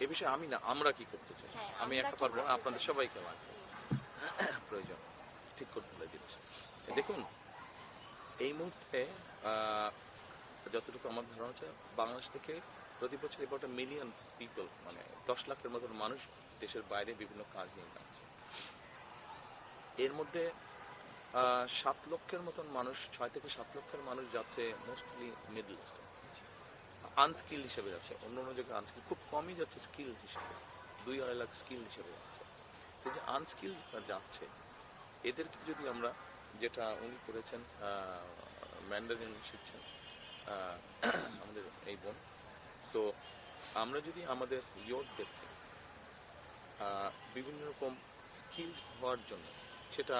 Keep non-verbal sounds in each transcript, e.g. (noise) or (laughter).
এ বিষয়ে আমি না আমরা কি করতে চাই? হ্যাঁ, আমি একটা পারব না আপনাদের সবাইকে লাগবে প্রয়োজন। ঠিক করতে হবে জিনিস দেখুন এই মুহূর্তে যতটুকু আমার ধারণা আছে বাংলাদেশ থেকে প্রতি বছর এবার মিলিয়ন পিপল মানে দশ লাখের মতন মানুষ দেশের বাইরে বিভিন্ন কাজ নিয়ে যাচ্ছে। এর মধ্যে সাত লক্ষের মতন মানুষ ছয় থেকে সাত লক্ষের মানুষ যাচ্ছে মোস্টলি মিডল ইস্টে আনস্কিল হিসেবে যাচ্ছে অন্য অন্য জায়গায় আনস্কিল খুব কমই যাচ্ছে স্কিল হিসেবে দুই আড়াই লাখ স্কিল হিসেবে যাচ্ছে। তো যে আনস্কিল যাচ্ছে এদেরকে যদি আমরা যেটা উনি করেছেন ম্যান্ডারিন শিখছেন আমাদের এই বোন সো আমরা যদি আমাদের ইয়টদেরকে বিভিন্ন রকম স্কিল হওয়ার জন্য সেটা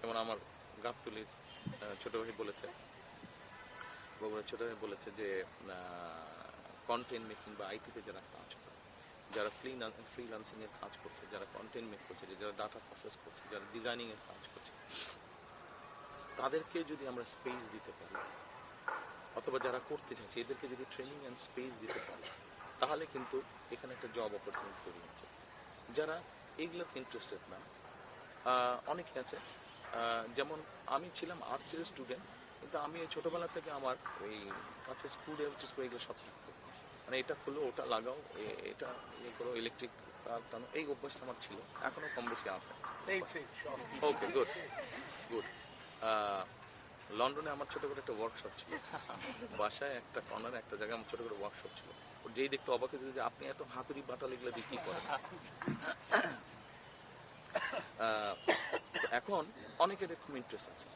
যেমন আমার গাবতলির আহ, ছোট ভাই বলেছে ছোট ভাই বলেছে যে কন্টেন্ট মেকিং বা আইটিতে যারা কাজ করে, যারা ফ্রি ফ্রিলান্সিং এর কাজ করছে, যারা কন্টেন্ট মেক করছে যারা ডাটা প্রসেস করছে, যারা ডিজাইনিং এর কাজ করছে, তাদেরকে যদি আমরা স্পেস দিতে পারি, অথবা যারা করতে চাইছে, এদেরকে যদি ট্রেনিং অ্যান্ড স্পেস দিতে পারি, তাহলে কিন্তু এখানে একটা জব অপরচুনিটি তৈরি হচ্ছে। যারা এইগুলোতে ইন্টারেস্টেড না অনেকে আছে যেমন আমি ছিলাম আর্টসের স্টুডেন্ট কিন্তু আমি ছোটবেলা থেকে আমার ওই কাছে স্ক্রু ড্রাইভার স্ক্রু এগুলো সব শিখতো মানে এটা খুলো ওটা লাগাও এটা ইয়ে করো ইলেকট্রিক টানো এই অভ্যাসটা আমার ছিল এখনও কম বেশি আছে. ওকে গুড গুড লন্ডনে আমার ছোট করে একটা ওয়ার্কশপ ছিল। বাসায় একটা কর্নারে একটা জায়গায় আমার ছোট করে ওয়ার্কশপ ছিল। ওর যেই দেখতে অবাক হয়েছে যে আপনি এত হাতুড়ি বাটাল এগুলো দিয়ে কি করেন এখন অনেকের খুব ইন্টারেস্ট আছে।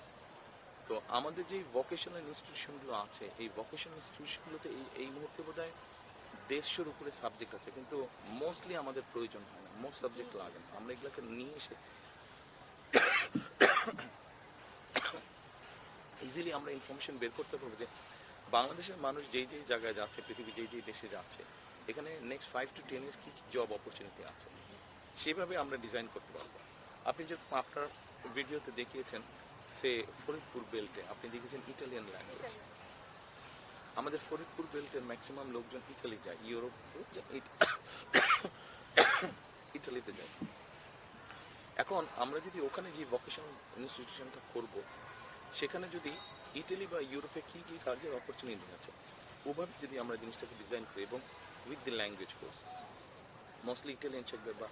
তো আমাদের যে ভোকেশনাল ইনস্টিটিউশনগুলো আছে, এই ভোকেশনাল ইনস্টিটিউশনগুলোতে এই এই মুহূর্তে বোধ হয় দেড়শোর উপরে সাবজেক্ট আছে, কিন্তু মোস্টলি আমাদের প্রয়োজন হয় না মোস্ট সাবজেক্ট লাগে না। আমরা এগুলোকে নিয়ে এসে ইজিলি আমরা ইনফরমেশন বের করতে পারব যে বাংলাদেশের মানুষ যেই যেই জায়গায় যাচ্ছে, পৃথিবী যেই যেই দেশে যাচ্ছে, এখানে next five to ten years কি জব অপরচুনিটি আছে? সেভাবে আমরা ডিজাইন করতে পারব। আপনি যে আপনার ভিডিওতে দেখিয়েছেন সে ফরিদপুর বেল্টে আপনি দেখেছেন ইটালিয়ান ল্যাঙ্গুয়েজ আমাদের ফরিদপুর বেল্টের ম্যাক্সিমাম লোকজন ইটালি যায় ইউরোপ ইটালিতে যায়। এখন আমরা যদি ওখানে যে ভোকেশনাল ইনস্টিটিউশনটা করব সেখানে যদি ইটালি বা ইউরোপে কি কি কাজের অপরচুনিটি আছে? ওভাবে যদি আমরা জিনিসটাকে ডিজাইন করি এবং with the language course mostly Italian শিখবে বা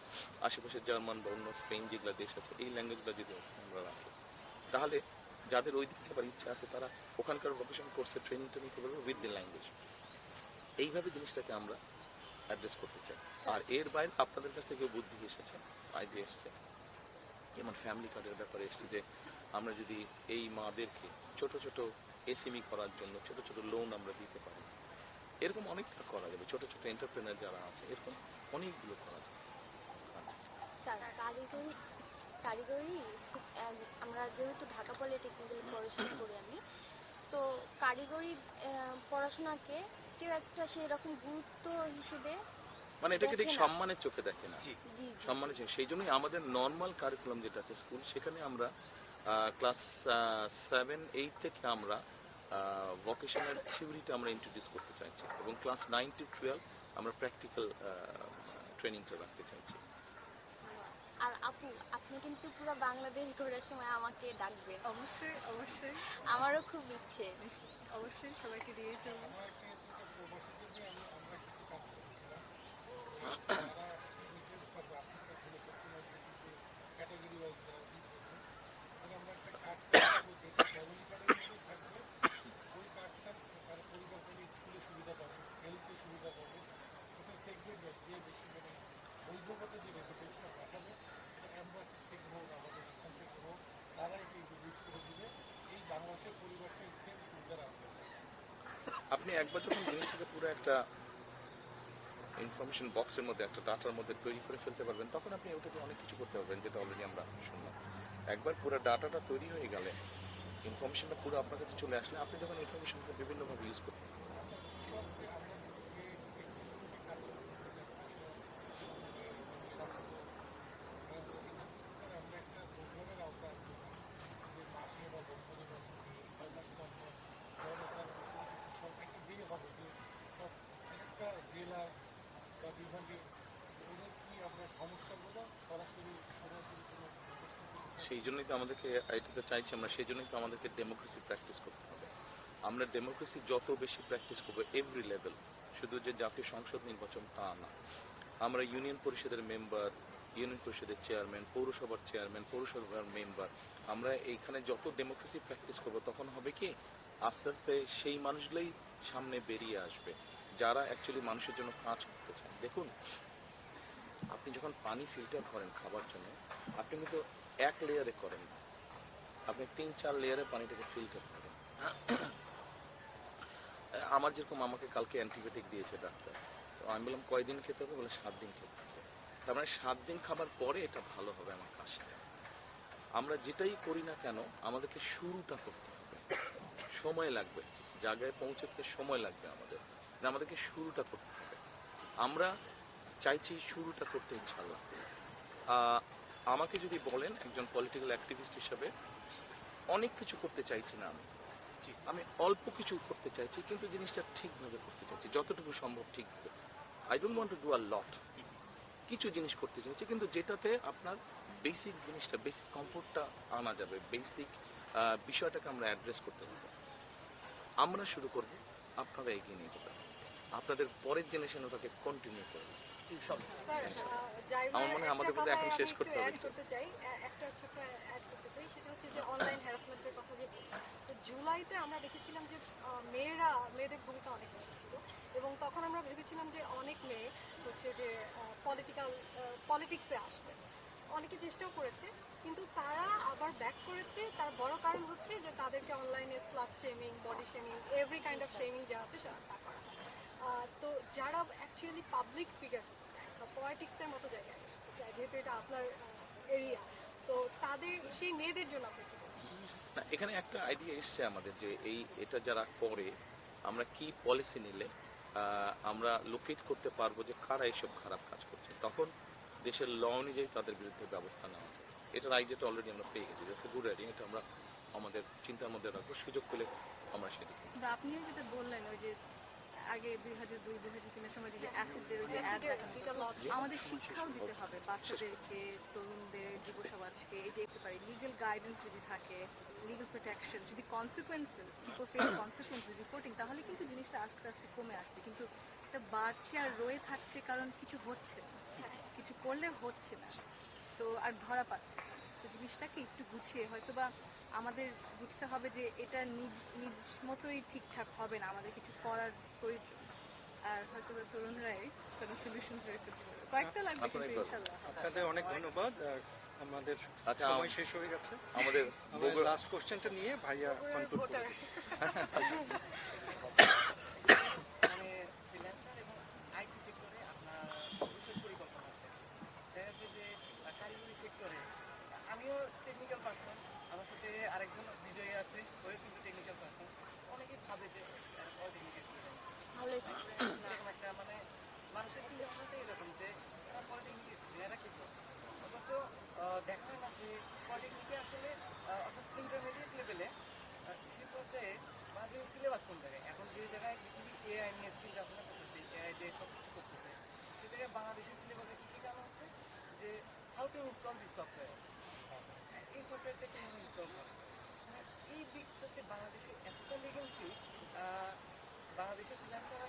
আশেপাশে জার্মান বা অন্য স্পেন যেগুলো দেশ আছে এই ল্যাঙ্গুয়েজগুলো যদি আমরা রাখি তাহলে যাদের ওই দিকে যাবার ইচ্ছা আছে তারা ওখানকার প্রফেশন কোর্সে ট্রেনিং ট্রেনিং করবে উইথ দি ল্যাঙ্গুয়েজ এইভাবে জিনিসটাকে আমরা অ্যাড্রেস করতে চাই। আর এর বাইরে আপনাদের কাছ থেকে বুদ্ধি এসেছে আইডিয়া এসেছে। যেমন ফ্যামিলি কার্ডের ব্যাপারে এসেছে যে আমরা যদি এই মাদেরকে ছোট ছোট এসএমই করার জন্য ছোট ছোট লোন আমরা দিতে পারি। এরকম অনেকটা করা যাবে ছোট ছোট এন্টারপ্রেনার যারা আছে এরকম অনেকগুলো করা যাবে। কারিগরি আমরা যেহেতু ঢাকা পলিটেকনিক্যাল পড়াশোনা করি আমি তো কারিগরি পড়াশোনাকে কেউ একটা সেই রকম গুরুত্ব হিসেবে মানে এটাকে ঠিক সম্মানের চোখে দেখে না। জি। জি জি। সম্মানের চোখে। সেই জন্যই আমাদের নর্মাল কারিকুলাম যেটা আছে স্কুল সেখানে আমরা ক্লাস সেভেন এইট থেকে আমরা ভোকেশনাল থিওরিটা আমরা ইন্ট্রোডিউস করতে চাইছি এবং ক্লাস নাইন টু টুয়েলভ আমরা প্র্যাকটিক্যাল ট্রেনিংটা রাখতে চাইছি। আর আপু আপনি কিন্তু পুরো বাংলাদেশ ঘোরার সময় আমাকে ডাকবেন। অবশ্যই অবশ্যই। আমারও খুব ইচ্ছে। অবশ্যই সবাইকে দিয়ে (coughs) চলবো আপনি একবার যখন জিনিসটাকে পুরো একটা ইনফরমেশন বক্সের মধ্যে, একটা ডাটার মধ্যে তৈরি করে ফেলতে পারবেন, তখন আপনি ওটাকে অনেক কিছু করতে পারবেন, যেটা অলরেডি আমরা শুনলাম। একবার পুরো ডাটাটা তৈরি হয়ে গেলে ইনফরমেশনটা পুরো আপনার কাছে চলে আসলে আপনি যখন ইনফরমেশনটা বিভিন্নভাবে ইউজ করতে পারবেন বা বিভাগে ওদের কি আমরা সমস্যাগুলো সরাসরি সরাসরি কোনো প্রশ্ন করতে পারি? সেই জন্যই তো আমাদেরকে এটাতে চাইছি আমরা, সেই জন্যই তো আমাদেরকে ডেমোক্রেসি প্র্যাকটিস করতে হবে। আমরা ডেমোক্রেসি যত বেশি প্র্যাকটিস করব এভরি লেভেল শুধু যে জাতীয় সংসদ নির্বাচন তা না। আমরা ইউনিয়ন পরিষদের মেম্বার ইউনিয়ন পরিষদের চেয়ারম্যান পৌরসভার চেয়ারম্যান পৌরসভার মেম্বার আমরা এইখানে যত ডেমোক্রেসি প্র্যাকটিস করব, তখন হবে কি, আস্তে আস্তে সেই মানুষগুলোই সামনে বেরিয়ে আসবে, যারা অ্যাকচুয়ালি মানুষের জন্য কাজ করতে চান দেখুন, আপনি যখন পানি ফিল্টার করেন খাবার জন্য, আপনি কিন্তু এক লেয়ারে করেন। আপনি তিন, চার লেয়ারে পানিটাকে ফিল্টার করেন আমার যেরকম আমাকে কালকে অ্যান্টিবায়োটিক দিয়েছে ডাক্তার, তো আমি বললাম, কয়দিন খেতে হবে? বলে, সাত দিন খেতে হবে। তার মানে সাত দিন খাবার পরে এটা ভালো হবে আমার কাশিটা আমরা যেটাই করি না কেন, আমাদেরকে শুরুটা করতে হবে। সময় লাগবে। জায়গায় পৌঁছতে সময় লাগবে আমাদের। আমাদেরকে শুরুটা করতে হবে। আমরা চাইছি শুরুটা করতে ইনশাল্লাহ আমাকে যদি বলেন একজন পলিটিক্যাল অ্যাক্টিভিস্ট হিসাবে, অনেক কিছু করতে চাইছি না আমি। আমি অল্প কিছু করতে চাইছি, কিন্তু জিনিসটা ঠিকভাবে করতে চাইছি, যতটুকু সম্ভব ঠিকভাবে I don't want to do a lot কিছু জিনিস করতে চাইছি, কিন্তু যেটাতে আপনার বেসিক জিনিসটা বেসিক কমফোর্টটা আনা যাবে বেসিক বিষয়টাকে আমরা অ্যাড্রেস করতে পারব আমরা শুরু করব, আপনারা এগিয়ে নিয়ে যাবেন আপনাদের পরের জেনারেশন ওটাকে কন্টিনিউ করবে। আমার মনে হয় আমাদের বোধহয় এখন শেষ করতে হবে। জুলাইতে আমরা দেখেছিলাম যে মেয়েরা, মেয়েদের ভূমিকা অনেক বেশি ছিল। এবং তখন আমরা ভেবেছিলাম যে অনেক মেয়ে হচ্ছে যে পলিটিক্যাল পলিটিক্সে আসবে। অনেকে চেষ্টাও করেছে, কিন্তু তারা আবার ব্যাক করেছে। তার বড় কারণ হচ্ছে যে তাদেরকে অনলাইনে slut shaming body shaming every kind of shaming যা আছে, সেটা তা যারা অ্যাকচুয়ালি পাবলিক ফিগার হতে চায় বা পলিটিক্সের মতো জায়গায় আসতে চায় যেহেতু এটা আপনার এরিয়া তো তাদের সেই মেয়েদের জন্য আপনি কি না এখানে একটা আইডিয়া এসছে আমাদের যে এই এটা যারা করে আমরা কি পলিসি নিলে আমরা লোকেট করতে পারব যে কারা এইসব খারাপ কাজ করছে। তখন দেশের ল অনুযায়ী তাদের বিরুদ্ধে ব্যবস্থা নেওয়া যায়। এটার আইডিয়াটা অলরেডি আমরা পেয়ে গেছি দ্যাটস গুড আইডিয়া এটা আমরা আমাদের চিন্তার মধ্যে রাখব সুযোগ পেলে আমরা সেটা আপনিও যেটা বললেন ওই যে আগে দুই হাজার দুই দুই হাজার তিনের সময় যে অ্যাসিডের ওই যে। আমাদের শিক্ষাও দিতে হবে বাচ্চাদেরকে তরুণদের যুব সমাজকে এই যে একটু পারি লিগেল গাইডেন্স যদি থাকে লিগেল প্রোটেকশন যদি consequences people face consequences reporting তাহলে কিন্তু জিনিসটা আস্তে আস্তে কমে আসবে। কিন্তু এটা বাড়ছে আর রয়ে থাকছে কারণ কিছু হচ্ছে না। কিছু করলে হচ্ছে না। তো আর ধরা পাচ্ছে না। তো জিনিসটাকে একটু গুছিয়ে হয়তো বা আমাদের বুঝতে হবে যে এটা নিজ নিজ মতোই ঠিকঠাক হবে না। আমাদের কিছু করার প্রয়োজন। আর হয়তো তরুণরাই কোনো সলিউশন বের করতে পারবে। কয়েকটা লাগবে কিন্তু ইনশাআল্লাহ আপনাদের অনেক ধন্যবাদ। আর আমাদের আচ্ছা, সময় শেষ হয়ে গেছে। আমাদের লাস্ট কোশ্চেনটা নিয়ে ভাইয়া কনক্লুড (laughs) ভোটার মানে ফ্রিল্যান্সার এবং আইটি সেক্টরে আপনার ভবিষ্যৎ পরিকল্পনা আছে দেখা যাচ্ছে যে আহ, কারিগরি সেক্টরে আমিও টেকনিক্যাল পার্সন আমার সাথে আরেকজন বিজয়ী আছে ওই কিন্তু টেকনিক্যাল পার্সন অনেকেই ভাবে যে পলিটেকনিক্যাল স্টুডেন্ট ভালো এরকম একটা মানে মানুষের চিন্তা ভাবনাটাই এরকম যে তারা পলিটেকনিক স্টুডেন্ট এরা কি করছে অথচ আহ, দেখা হয় না যে পলিটেকনিকে আসলে আহ, অর্থাৎ ইন্টারমিডিয়েট লেভেলে সে পর্যায়ে মাঝে সিলেবাস কোন জায়গায় এখন যে জায়গায় পৃথিবী এআই নিয়ে চিন্তা ভাবনা করতেছে এআই দিয়ে সব কিছু করতেছে সে জায়গায় বাংলাদেশের সিলেবাসে কি শেখানো হচ্ছে যে how to install this software এই সফটওয়্যারটা কীভাবে ইনস্টল করে মানে এই দিকটাতে বাংলাদেশে এতটা লেগেন্সি বাংলাদেশের ফ্রিল্যান্সাররা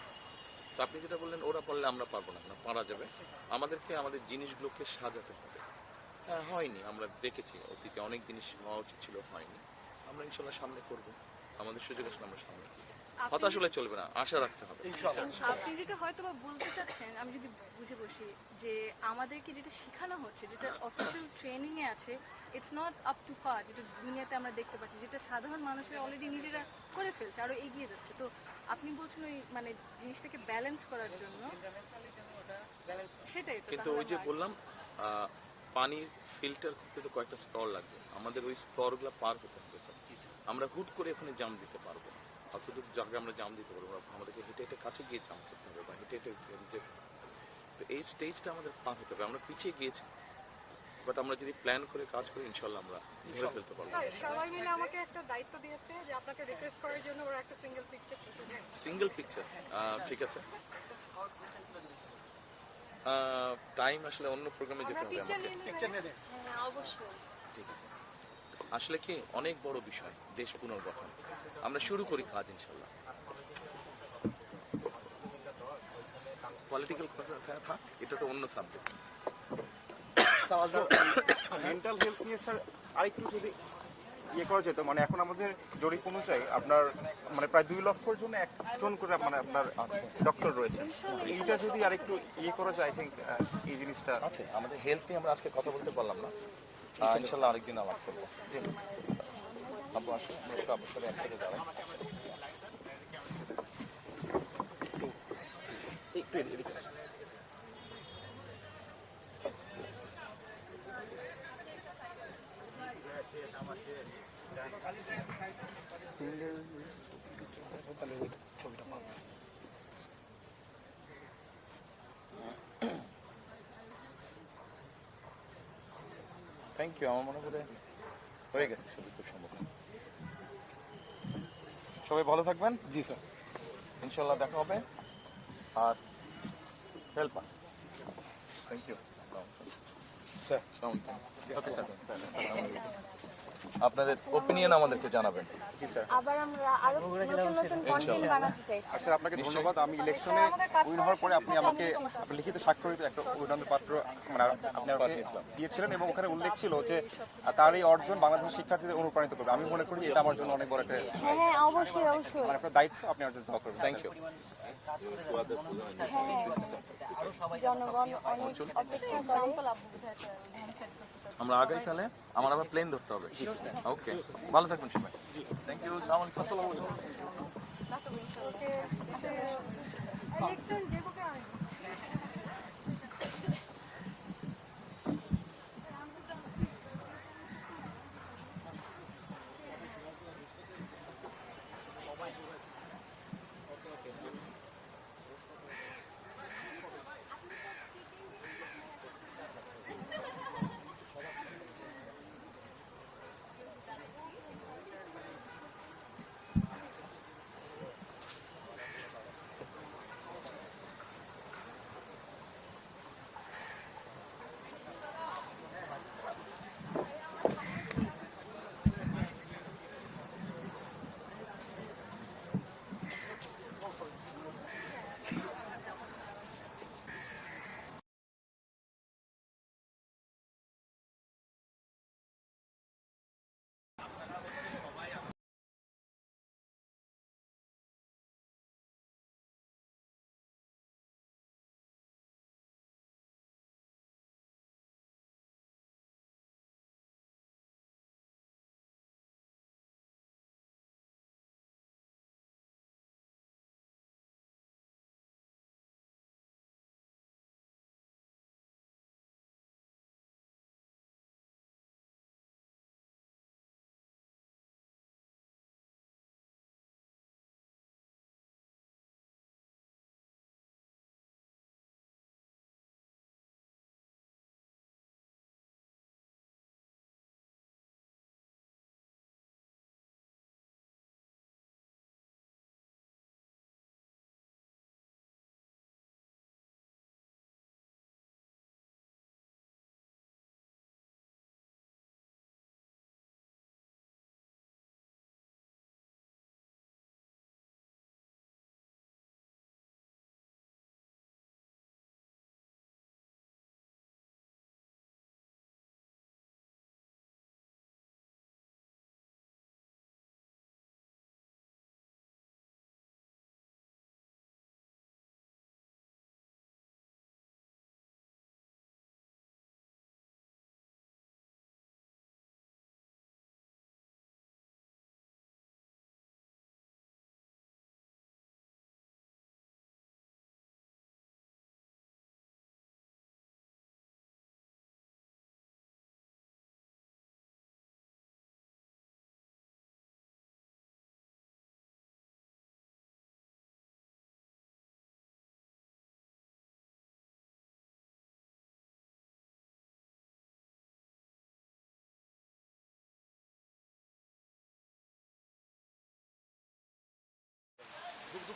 আপনি যেটা বললেন ওরা পারলে আমরা পারব না না পারা যাবে। আমাদেরকে আমাদের জিনিসগুলোকে সাজাতে হবে। হ্যাঁ হয়নি আমরা দেখেছি অতীতে অনেক জিনিস হওয়া উচিত ছিল হয়নি। আমরা ইনশাল্লাহ সামনে করব আমাদের সুযোগ আসলে আমরা সামনে করব। হতাশ হলে চলবে না আশা রাখতে হবে। আপনি যেটা হয়তো বা বলতে চাচ্ছেন আমি যদি বুঝে বসি যে আমাদেরকে যেটা শেখানো হচ্ছে যেটা অফিসিয়াল ট্রেনিং এ আছে it's not up to par যেটা দুনিয়াতে আমরা দেখতে পাচ্ছি যেটা সাধারণ মানুষেরা অলরেডি নিজেরা করে ফেলছে আরও এগিয়ে যাচ্ছে। তো আপনি বলছেন ওই মানে জিনিসটাকে ব্যালেন্স করার জন্য। সেটাই কিন্তু ওই যে বললাম আহ, পানি ফিল্টার করতে তো কয়েকটা স্তর লাগবে। আমাদের ওই স্তরগুলো পার হতে হবে। আমরা হুট করে এখানে জাম দিতে পারব না। অতটুকু জায়গায় আমরা জাম দিতে পারব আমাদেরকে হেঁটে হেঁটে কাছে গিয়ে জাম করতে হবে বা হেঁটে হেঁটে এই স্টেজটা আমাদের পার হতে হবে। আমরা পিছিয়ে গিয়েছি। বাট আমরা যদি প্ল্যান করে কাজ করি ইনশাল্লাহ আমরা ধরে ফেলতে পারব। সবাই মিলে আমাকে একটা দায়িত্ব দিয়েছে যে আপনাকে রিকোয়েস্ট করার জন্য ওরা একটা সিঙ্গেল পিকচার সিঙ্গেল পিকচার ঠিক আছে। টাইম আসলে অন্য প্রোগ্রামে যেতে হবে আমাকে। পিকচার নিয়ে দেন হ্যাঁ অবশ্যই। ঠিক আছে। আসলে কি অনেক বড় বিষয় দেশ পুনর্গঠন। আমরা শুরু করি কাজ ইনশাল্লাহ পলিটিক্যাল থাক এটা তো অন্য সাবজেক্ট মেন্টাল হেলথ (coughs) নিয়ে স্যার আরেকটু যদি ইয়ে করা যেত মানে এখন আমাদের জরিপ অনুযায়ী আপনার মানে প্রায় দুই লক্ষর জন্য একজন করে মানে আপনার ডক্টর রয়েছে। এইটা যদি আরেকটু ইয়ে করা যায় আই থিঙ্ক এই জিনিসটা। আছে আমাদের হেলথ নিয়ে আমরা আজকে কথা বলতে পারলাম না। ইনশাল্লাহ আরেকদিন আলাপ করব। আপু আসো সব একসাথে দাঁড়াই। একটু এদিকে আসো। থ্যাংক ইউ আমার মনে করে হয়ে গেছে ছবি খুব সম্ভব। সবাই ভালো থাকবেন? জি স্যার। ইনশাল্লাহ দেখা হবে। আর help us thank you sir. Okay sir. আপনাদের ওপিনিয়ন আমাদেরকে জানাবেন। জি স্যার। আবার আমরা আরও নতুন নতুন কন্টেন্ট বানাতে চাইছি আপনাকে ধন্যবাদ। আমি ইলেকশনে উইন হওয়ার পরে আপনি আমাকে লিখিত স্বাক্ষরিত একটা অভিনন্দন পাত্র মানে আপনি দিয়েছিলেন এবং ওখানে উল্লেখ ছিল যে তার এই অর্জন বাংলাদেশের শিক্ষার্থীদের অনুপ্রাণিত করবে। আমি মনে করি এটা আমার জন্য অনেক বড় একটা হ্যাঁ হ্যাঁ অবশ্যই অবশ্যই। মানে আপনার দায়িত্ব আপনি অর্জন দোয়া করবেন থ্যাংক ইউ আমরা আগাই তাহলে। আমার আবার প্লেন ধরতে হবে। ওকে ভালো থাকবেন সবাই। থ্যাংক ইউ আসসালামু আলাইকুম ওকে যে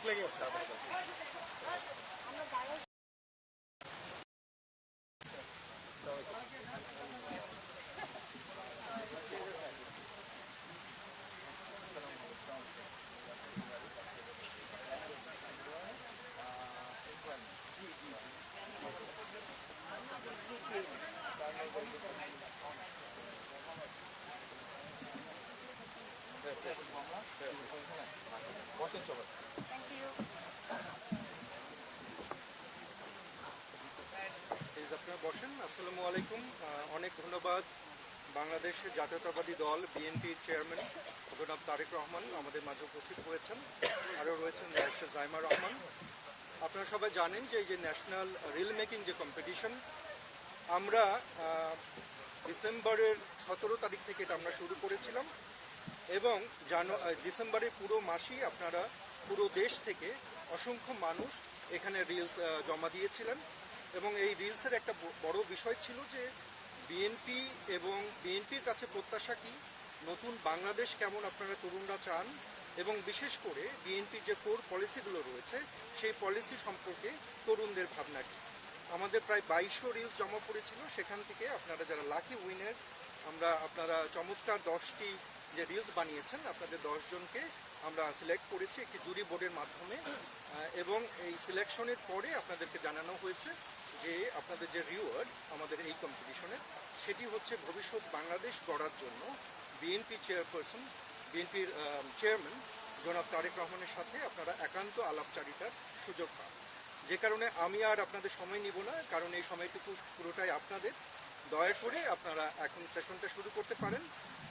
আয় লেগে গেছে আমরা বাইরে বসেন সবাই প্লিজ বসেন। আসসালামু আলাইকুম। অনেক ধন্যবাদ। বাংলাদেশ জাতীয়তাবাদী দল বিএনপির চেয়ারম্যান জনাব তারেক রহমান আমাদের মাঝে উপস্থিত হয়েছেন। আরও রয়েছেন ব্যারিস্টার জাইমা রহমান। আপনারা সবাই জানেন যে এই যে ন্যাশনাল রিল মেকিং যে কম্পিটিশন, আমরা ডিসেম্বরের সতেরো তারিখ থেকে এটা আমরা শুরু করেছিলাম এবং জানু ডিসেম্বরের পুরো মাসই আপনারা পুরো দেশ থেকে অসংখ্য মানুষ এখানে রিলস জমা দিয়েছিলেন। এবং এই রিলসের একটা বড় বিষয় ছিল যে বিএনপি এবং বিএনপির কাছে প্রত্যাশা কি? নতুন বাংলাদেশ কেমন আপনারা তরুণরা চান? এবং বিশেষ করে বিএনপির যে কোর পলিসিগুলো রয়েছে, সেই পলিসি সম্পর্কে তরুণদের ভাবনা কি? আমাদের প্রায় বাইশশো রিলস জমা পড়েছিল, সেখান থেকে আপনারা যারা লাকি উইনার, আমরা আপনারা চমৎকার দশটি যে রিলস বানিয়েছেন, আপনাদের দশজনকে আমরা সিলেক্ট করেছি একটি জুরি বোর্ডের মাধ্যমে। এবং এই সিলেকশনের পরে আপনাদেরকে জানানো হয়েছে যে আপনাদের যে রিওয়ার্ড আমাদের এই কম্পিটিশনে সেটি হচ্ছে ভবিষ্যৎ বাংলাদেশ গড়ার জন্য বিএনপি চেয়ারপারসন বিএনপির চেয়ারম্যান জনাব তারেক রহমানের সাথে আপনারা একান্ত আলাপচারিতার সুযোগ পান। যে কারণে আমি আর আপনাদের সময় নিব না, কারণ এই সময়টুকু পুরোটাই আপনাদের। দয়া করে আপনারা এখন সেশনটা শুরু করতে পারেন।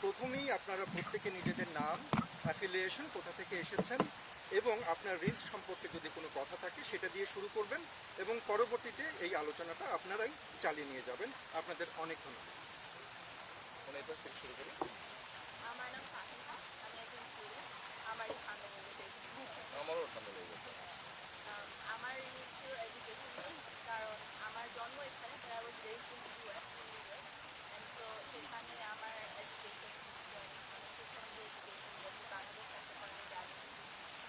প্রথমেই আপনারা প্রত্যেকে নিজেদের নাম অ্যাফিলিয়েশন কোথা থেকে এসেছেন এবং আপনার রিস্ক সম্পর্কে যদি কোনো কথা থাকে সেটা দিয়ে শুরু করবেন এবং পরবর্তীতে এই আলোচনাটা আপনারাই চালিয়ে নিয়ে যাবেন। আপনাদের অনেক ধন্যবাদ। থেকে শুরু করি। আমার নাম আমি একজন আমার ঠান্ডা আমারও ঠান্ডা লেগে গেছে আমার এডুকেশন কারণ আমার জন্ম এখানে সেখানে আমার এডুকেশন মানে সেখানে যে এডুকেশন যেহেতু বাংলাদেশ একটা কারণে জানি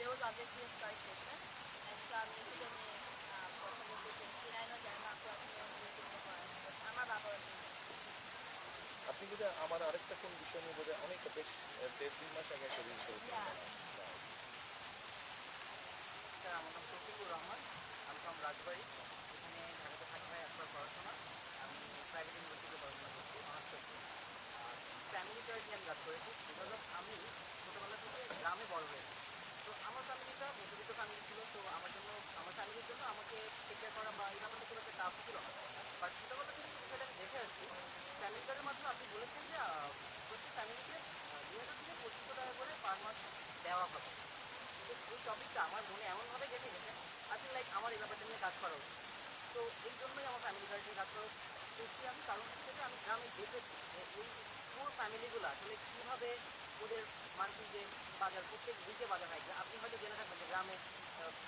there was obviously a start different and so আমি এটা নিয়ে কথা বলতে I know জানি আপু আপনি এডুকেশন করেন but আমার বাবার আপনি যদি আমার আরেকটা কোন বিষয় নিয়ে বোধহয় অনেক বেশ দেড় দুই মাস আগে একটা করেছিলেন আমার নাম শফিকুর রহমান। আমি ফ্রম রাজবাড়ি। এখানে ঢাকাতে থাকি ভাই একবার পড়াশোনা। আমি প্রাইভেট ইউনিভার্সিটিতে পড়াশোনা করছি অনার্স করছি। আর ফ্যামিলি চয়েস নিয়ে আমি কাজ করেছি। বিকজ অফ আমি ছোটোবেলা থেকে গ্রামে বড় হয়েছি। তো আমার ফ্যামিলিটা মধ্যবিত্ত ফ্যামিলি ছিল, তো আমার জন্য, আমার ফ্যামিলির জন্য আমাকে টেক কেয়ার করা বা এই ব্যাপারটা একটা টাফ ছিল না। বাট ছোটোবেলা থেকে যে বিষয়টা আমি দেখে আসছি। ফ্যামিলি মাধ্যমে আপনি বলেছেন যে প্রত্যেক ফ্যামিলিকে দুই হাজার থেকে পঁচিশশো টাকা করে পার মাস দেওয়া হবে। তো এই টপিকটা আমার মনে এমনভাবে গেঁথে গেছে আই ফিল লাইক আমার এই ব্যাপারটা নিয়ে কাজ করা উচিত। তো এই জন্যই আমার ফ্যামিলি কার্ড নিয়ে কাজ করা করছি আমি কারণ যে আমি গ্রামে দেখেছি যে এই পুরো ফ্যামিলিগুলো আসলে কীভাবে ওদের মান্থলি যে বাজার প্রত্যেক উইকে বাজার হয়। আপনি হয়তো জেনে থাকবেন যে গ্রামে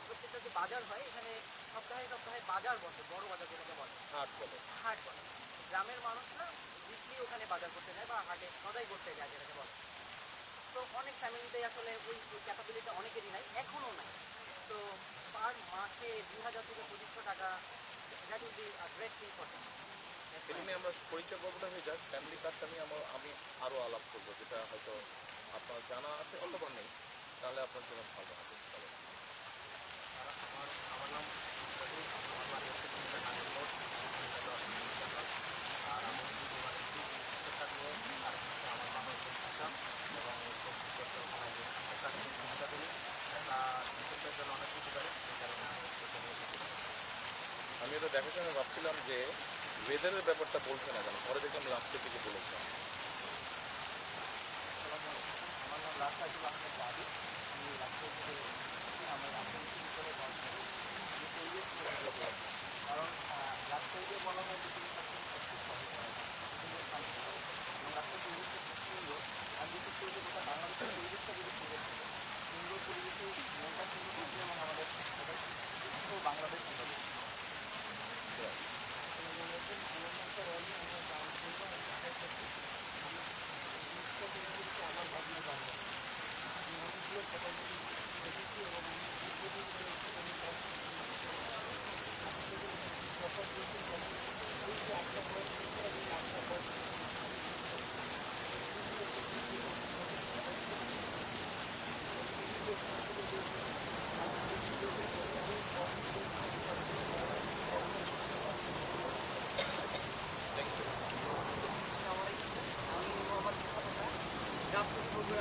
প্রত্যেকটা যে বাজার হয় এখানে সপ্তাহে সপ্তাহে বাজার বসে বড় বাজার যেটাকে বলে। হাট বলে। হাট বলে। গ্রামের মানুষরা উইকলি ওখানে বাজার করতে যায় বা হাটে সদাই করতে যায় যেটাকে বলে। তো অনেক ফ্যামিলিতে আসলে ওই ওই ক্যাপাবিলিটি অনেকেরই নাই এখনও নাই। তো পার মাসে দুই হাজার থেকে পঁচিশশো টাকা that will be great thing for এটা নিয়ে আমরা পরিচয় পর্বটা হয়ে যাক ফ্যামিলি কার্ডটা নিয়ে আমার আমি আরও আলাপ করব, যেটা হয়তো আপনার জানা আছে, অথবা নেই তাহলে আপনার জন্য ভালো হবে। আমার আমার নাম। আর আমার মামা হচ্ছে এবং একটা জন্য অনেক কিছু করে ভাবছিলাম যে ওয়েদারের ব্যাপারটা বলছে না কেন? পরে দেখলাম লাস্টের দিকে বলেছে।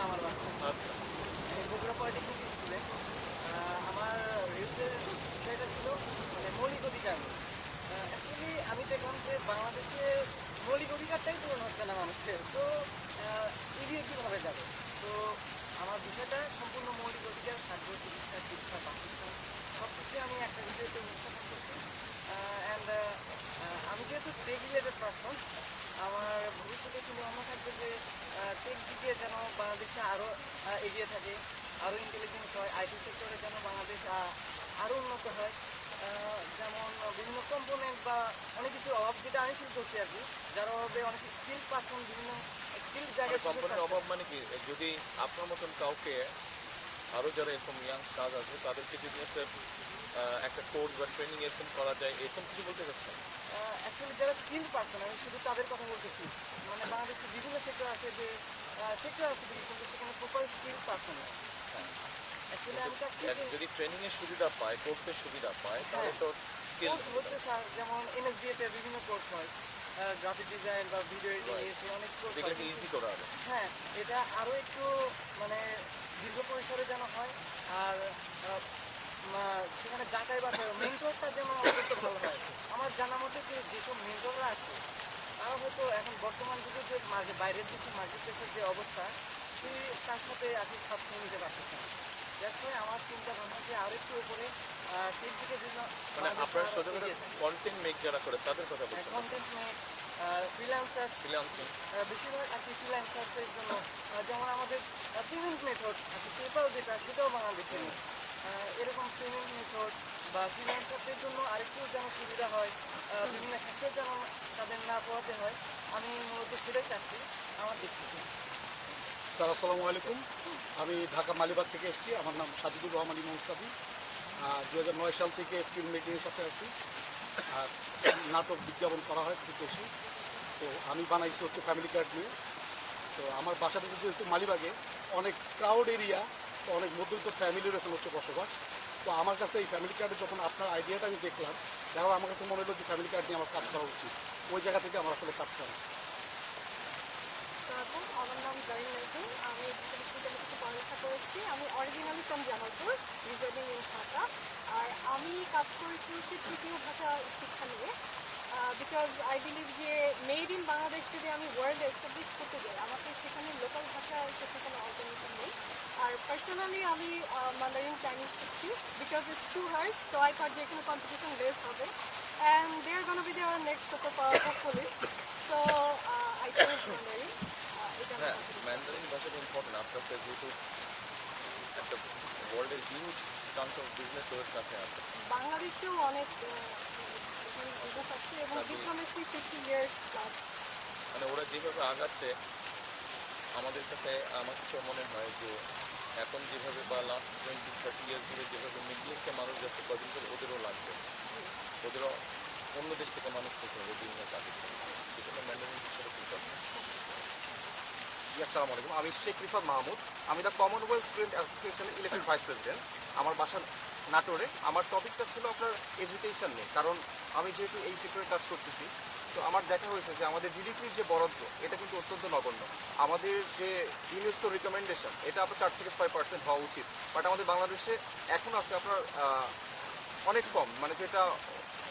আমার বাসা আমি বগুড়া পলিটেকনিক স্কুলে আমার রিলসের বিষয়টা ছিল মানে মৌলিক অধিকার। আমি দেখলাম যে বাংলাদেশে মৌলিক অধিকারটাই পূরণ হচ্ছে না মানুষের, তো এগিয়ে কীভাবে যাবে? তো আমার বিষয়টা সম্পূর্ণ মৌলিক অধিকার খাদ্য চিকিৎসা শিক্ষা, বাসস্থান সব কিছু আমি একটা ভিডিওতে উপস্থাপন করছি। অ্যান্ড আমি যেহেতু টেক রিলেটেড পারসন আমার ভবিষ্যতে চিন্তা ভাবনা থাকবে যে টেক দিকে যেন বাংলাদেশে আরও এগিয়ে থাকে আরও ইন্টেলিজেন্স হয় আইটি সেক্টরে যেন বাংলাদেশ আরও উন্নত হয়। যেমন বিভিন্ন কম্পোনেন্ট বা অনেক কিছু অভাব যেটা আমি ফিল করছি আর কি যার অভাবে অনেক স্কিল পার্সন বিভিন্ন স্কিল জায়গায় কোম্পানির অভাব মানে কি? যদি আপনার মতন কাউকে আরও যারা এরকম ইয়াং কাজ আছে তাদেরকে যদি একটা একটা কোর্স বা ট্রেনিং এরকম করা যায় এরকম কিছু বলতে চাচ্ছেন? অ্যাকচুয়ালি যারা স্কিল পার্সন আমি শুধু তাদের কথা বলতেছি মানে বাংলাদেশে বিভিন্ন সেক্টর আছে যে সেক্টর আছে কিন্তু সেখানে প্রপার স্কিল পার্সন যদি ট্রেনিং এর সুবিধা পায় কোর্সের সুবিধা পায় তাহলে তো স্কিল যেমন এনএসডিএতে বিভিন্ন কোর্স হয়। গ্রাফিক ডিজাইন বা ভিডিও এডিটিং অনেক কোর্স ইজি করা হবে হ্যাঁ এটা আরও একটু মানে দীর্ঘ পরিসরে যেন হয়। আর সেখানে যাচাই বাছাই মেন্টরটা যেন অত্যন্ত ভালো হয়। আমার জানা মতে যে যেসব মেন্টররা আছে তারা হয়তো এখন বর্তমান যুগে যে মার্কেট বাইরের দেশে মার্কেট প্লেসের যে অবস্থা সেই তার সাথে আর কি খাপ নিতে পারতেছে যার আমার চিন্তা ভাবনা যে একটু উপরে সেই দিকে যেন মানে আপনার সোজা কথা কন্টেন্ট মেক যারা করে তাদের কথা বলছেন। কন্টেন্ট মেক ফ্রিল্যান্সার ফ্রিল্যান্সিং বেশিরভাগ আর কি ফ্রিল্যান্সারদের জন্য যেমন আমাদের পেমেন্ট মেথড আর কি পেপাল যেটা সেটাও বাংলাদেশে নেই এরকম পেমেন্ট মেথড বা ফ্রিল্যান্সারদের জন্য আরেকটু যেন সুবিধা হয় বিভিন্ন ক্ষেত্রে যেন তাদের না পোহাতে হয় আমি মূলত সেটাই চাচ্ছি আমার দিক থেকে। স্যার, আসসালামু আলাইকুম। আমি ঢাকা মালিবাগ থেকে এসেছি। আমার নাম সাজিদুর রহমান ইমাম সাদি দু হাজার নয় সাল থেকে ফিল্ম মেকিংয়ের সাথে আছি। আর নাটক বিজ্ঞাপন করা হয় খুব বেশি। তো আমি বানাইছি হচ্ছে ফ্যামিলি কার্ড নিয়ে। তো আমার বাসা থেকে যেহেতু মালিবাগে, অনেক ক্রাউড এরিয়া তো অনেক মধ্যবিত্ত ফ্যামিলির এখানে হচ্ছে বসবাস। তো আমার কাছে এই ফ্যামিলি কার্ডে যখন আপনার আইডিয়াটা আমি দেখলাম দেখো আমার কাছে মনে হলো যে ফ্যামিলি কার্ড নিয়ে আমার কাজ করা উচিত। ওই জায়গা থেকে আমার আসলে কাজ করা। আসসালামু আমার নাম জারিন মেহদিন আমি স্টুডেন্ট থেকে পড়ালেখা করেছি। আমি originally from Jamalpur reserving in Dhaka আর আমি কাজ করেছি হচ্ছে তৃতীয় ভাষা শিক্ষা নিয়ে বিকজ আই বিলিভ যে মেড ইন বাংলাদেশ যদি আমি ওয়ার্ল্ডে এস্টাবলিশ করতে যাই, আমাকে সেখানে লোকাল ভাষা শেখার কোনো অল্টারনেটিভ নেই। আর পার্সোনালি আমি মান্দারিন চাইনিজ শিখছি because it's too hard so I thought যে এখানে কম্পিটিশন লেস হবে। And they are gonna be দেওয়ার next super power hopefully so I choose Mandarin হ্যাঁ. ম্যান্ডারিন ভাষাটা ইম্পর্টেন্ট আস্তে আস্তে যেহেতু একটা ওয়ার্ল্ডের হিউজ চান্স অফ বিজনেস ওর কাছে আছে। বাংলাদেশেও অনেক বিজনেস আছে এবং ডিপ্লোমেসি ফিফটি ইয়ার্স প্লাস মানে ওরা যেভাবে আগাচ্ছে আমাদের কাছে আমার কাছে মনে হয় যে এখন যেভাবে বা লাস্ট টোয়েন্টি থার্টি ইয়ার্স ধরে যেভাবে মিডল ইস্টে মানুষ যাচ্ছে কদিন করে ওদেরও লাগবে। ওদেরও অন্য দেশ থেকে মানুষ থেকে হবে বিভিন্ন কাজের জন্য সেজন্য ম্যান্ডারিন হিসেবে খুব দরকার জি, আসসালামু আলাইকুম। আমি শেখ রিফাত মাহমুদ। আমি দ্য কমনওয়েলথ স্টুডেন্ট অ্যাসোসিয়েশনের ইলেকটেড ভাইস প্রেসিডেন্ট আমার বাসা নাটোরে। আমার টপিকটা ছিল আপনার এডুকেশন নিয়ে। কারণ আমি যেহেতু এই সেক্টরে কাজ করতেছি তো আমার দেখা হয়েছে যে আমাদের জিডিপির যে বরাদ্দ এটা কিন্তু অত্যন্ত নগণ্য। আমাদের যে ইউনেস্কো রিকমেন্ডেশন এটা আপনার চার থেকে ফাইভ পার্সেন্ট হওয়া উচিত। বাট আমাদের বাংলাদেশে এখন আছে আপনার অনেক কম। মানে যেটা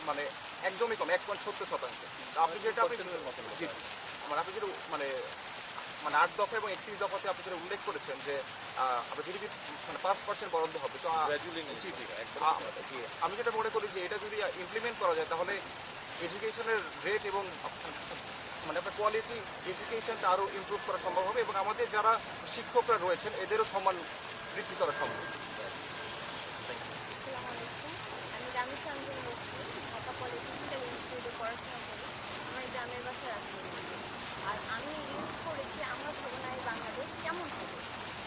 মানে একদমই কম এক পয়েন্ট সত্তর শতাংশ। আপনি যেটা আপনি। মানে আপনি যেটা মানে মানে আট দফা এবং একত্রিশ দফাতে আপনি যেটা উল্লেখ করেছেন যে আমরা জিডিপি মানে পাঁচ পার্সেন্ট বরাদ্দ হবে তো আ- আমি যেটা মনে করি যে এটা যদি ইমপ্লিমেন্ট করা যায় তাহলে এডুকেশনের রেট এবং মানে আপনার কোয়ালিটি এডুকেশনটা আরও ইম্প্রুভ করা সম্ভব হবে এবং আমাদের যারা শিক্ষকরা রয়েছেন এদেরও সম্মান বৃদ্ধি করা সম্ভব আসসালামু আলাইকুম আমি রামি চন্দ্রন বলছি ঢাকা পলিটেকনিক্যাল ইনস্টিটিউটে পড়াশোনা করি আমার গ্রামের বাসায় আছি আর আমি ইউজ করেছি আমার ভাবনায় বাংলাদেশ কেমন হবে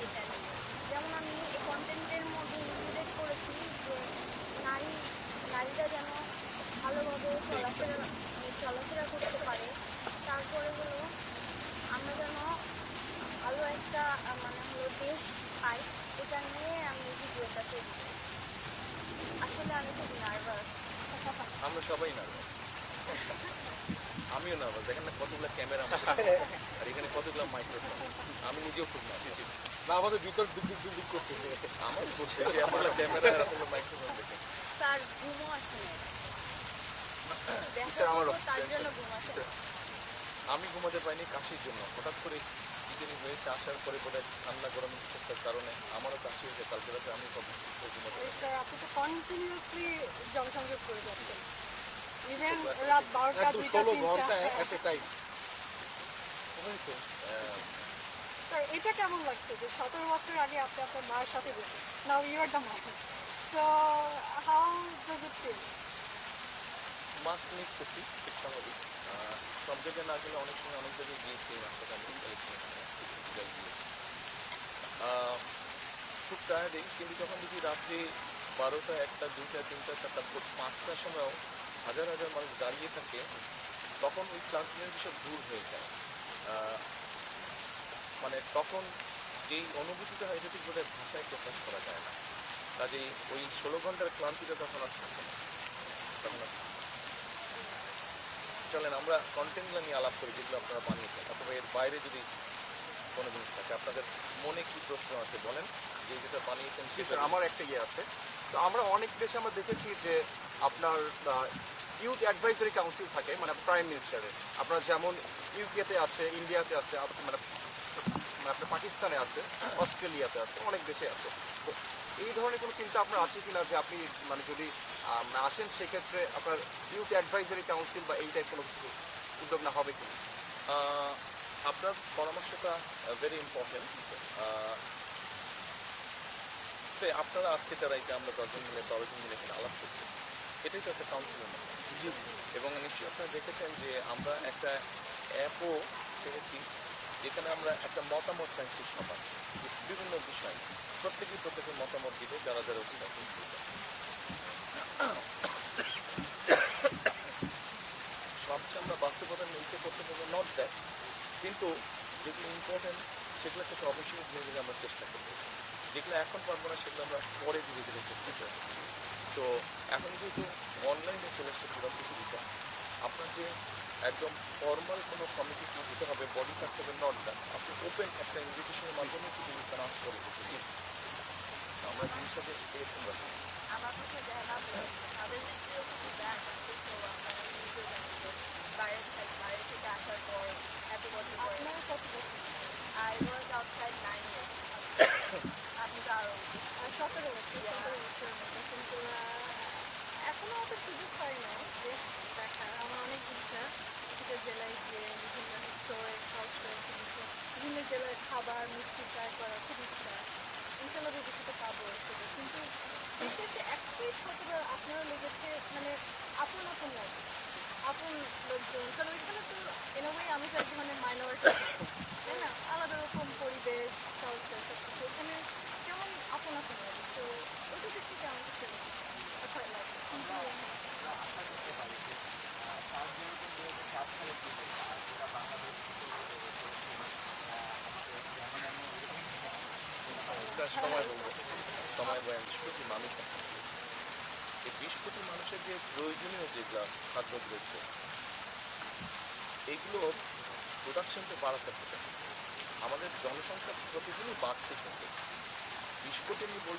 এটা নিয়ে যেমন আমি এই কন্টেন্টের মধ্যে ইনক্লুডেড করেছি যে নারী নারীরা যেন ভালোভাবে চলাফেরা চলাফেরা করতে পারে। তারপরে হলো আমরা যেন ভালো একটা মানে হলো দেশ পাই এটা নিয়ে আমি এই ভিডিওটা তৈরি আসলে আমি খুব নার্ভাস আমরা সবাই না আমিও নার্ভাস দেখেন না কতগুলো ক্যামেরা আর এখানে কতগুলো মাইক্রোফোন আমি নিজেও খুব নার্ভাস না আমাদের ভিতর ডুব ডুব ডুব করতেছে। আমার করছে ক্যামেরা আর মাইক্রোফোন দেখে স্যার ঘুমও আসে না আমারও আসে। না। আমি ঘুমাতে পাইনি কাশির জন্য। হঠাৎ করে কি জানি হয়েছে আসার পরে বোধহয় ঠান্ডা গরম কিছুটার কারণে আমারও কাশি হয়েছে। কালকে রাতে আমি কখন ঘুমাতে আপনি তো কন্টিনিউসলি জনসংযোগ করে যাচ্ছেন। ইভেন রাত বারোটা দুইটা ষোলো তিনটা ঘন্টায় টাইম। হয়েছে আহ, স্যার এটা কেমন লাগছে যে সতেরো বছর আগে আপনি আপনার মায়ের সাথে গেছেন now you are the mother so how does it feel mask miss করছি স্বাভাবিক সব জায়গায় না গেলে অনেক সময় অনেক জায়গায় গিয়েছি রাস্তাটা আমি খুব টায়ার্ডিং কিন্তু যখন দেখি রাত্রি বারোটা একটা, দুইটা, তিনটা, চারটা পাঁচটার সময়ও হাজার হাজার মানুষ দাঁড়িয়ে থাকে, তখন ওই ক্লান্তির বিষয় দূর হয়ে যায়। মানে তখন যেই অনুভূতিটা হয় সেটি বোধহয় ভাষায় প্রকাশ করা যায় না। কাজেই ওই ষোলো ঘণ্টার ক্লান্তিটা তখন আর থাকে না। তখন চলেন আমরা কন্টেন্টগুলো নিয়ে আলাপ করি যেগুলো আপনারা বানিয়েছেন। অথবা এর বাইরে যদি কোনো জিনিস থাকে আপনাদের মনে কি প্রশ্ন আছে বলেন? যে যেটা বানিয়েছেন সেটা আমার একটা ইয়ে আছে। তো আমরা অনেক দেশে আমরা দেখেছি যে আপনার ইউথ অ্যাডভাইজারি কাউন্সিল থাকে মানে প্রাইম মিনিস্টারের আপনার যেমন ইউকেতে আছে ইন্ডিয়াতে আছে মানে মানে আপনার পাকিস্তানে আছে অস্ট্রেলিয়াতে আছে অনেক দেশে আছে। তো এই ধরনের কোনো চিন্তা আপনার আছে কিনা যে আপনি মানে যদি আসেন সেক্ষেত্রে আপনার ইউথ অ্যাডভাইজারি কাউন্সিল বা এই টাইপ কোনো কিছু উদ্যোগ না হবে কিনা? আহ, আপনার পরামর্শটা ভেরি ইম্পর্টেন্ট সে আপনারা আজকে যারা এটা আমরা দশজন মিলে বারোজন মিলে এখানে আলাপ করছি এটাই তো একটা কাউন্সিলের এবং নিশ্চয়ই আপনারা দেখেছেন যে আমরা একটা অ্যাপও ছেড়েছি যেখানে আমরা একটা মতামত চাইছি সবার বিভিন্ন বিষয় প্রত্যেকেই প্রত্যেকের মতামত দিবে যারা যারা উৎসাহ সবচেয়ে আমরা বাস্তবতা নিতে করতে পারব নট দ্যাট কিন্তু যেগুলো ইম্পর্টেন্ট সেগুলো থেকে অবশ্যই ধীরে ধীরে আমরা চেষ্টা করব। যেগুলো এখন পারব না, সেগুলো আমরা পরে ধীরে ধীরে চেষ্টা করব তো এখন যেহেতু অনলাইনে চলে এসছে পুরো পৃথিবীটা আপনার যে একদম ফর্মাল কোনো কমিটি দিতে হবে বডি থাকতে হবে নট দ্যাট আপনি ওপেন একটা ইনভিটেশনের মাধ্যমে জিনিসটা নাশ করে আমরা জিনিসটাকে এরকম রাখি আমার কাছে যায় না তাদের দেয় নিজেও জানি বাইরে বাইরে থেকে আসার পর এত বছর I was outside nine আপনি তো আরও আর সতেরো বছর সতেরো না দেশ দেখার আমার অনেক ইচ্ছা প্রতিটা জেলায় গিয়ে বিভিন্ন হিস্টোরিক বিভিন্ন জেলার খাবার মিষ্টি ট্রাই করার খুব ইচ্ছা ইনশাল্লাহ ভবিষ্যতে পাবো কিন্তু এসে একটাই কতটা আপনারও লেগেছে মানে আপন আপন লাগে আপন লোকজন কারণ ওইখানে তো এনওয়ে আমি এক ধরনের মাইনরিটি তাই না আলাদা রকম পরিবেশ কালচার সব কিছু ওখানে কেমন আপন আপন লাগে তো ওইটা দেখতে কি আমার কাছে আচ্ছা লাগে কিন্তু একটা এই বিশ মানুষের যে প্রয়োজনীয় যেগুলো খাদ্য রয়েছে এইগুলোর প্রোডাকশনকে বাড়াতে আমাদের জনসংখ্যা প্রতিদিনই বাড়ছে কিন্তু। বিশ কোটি আমি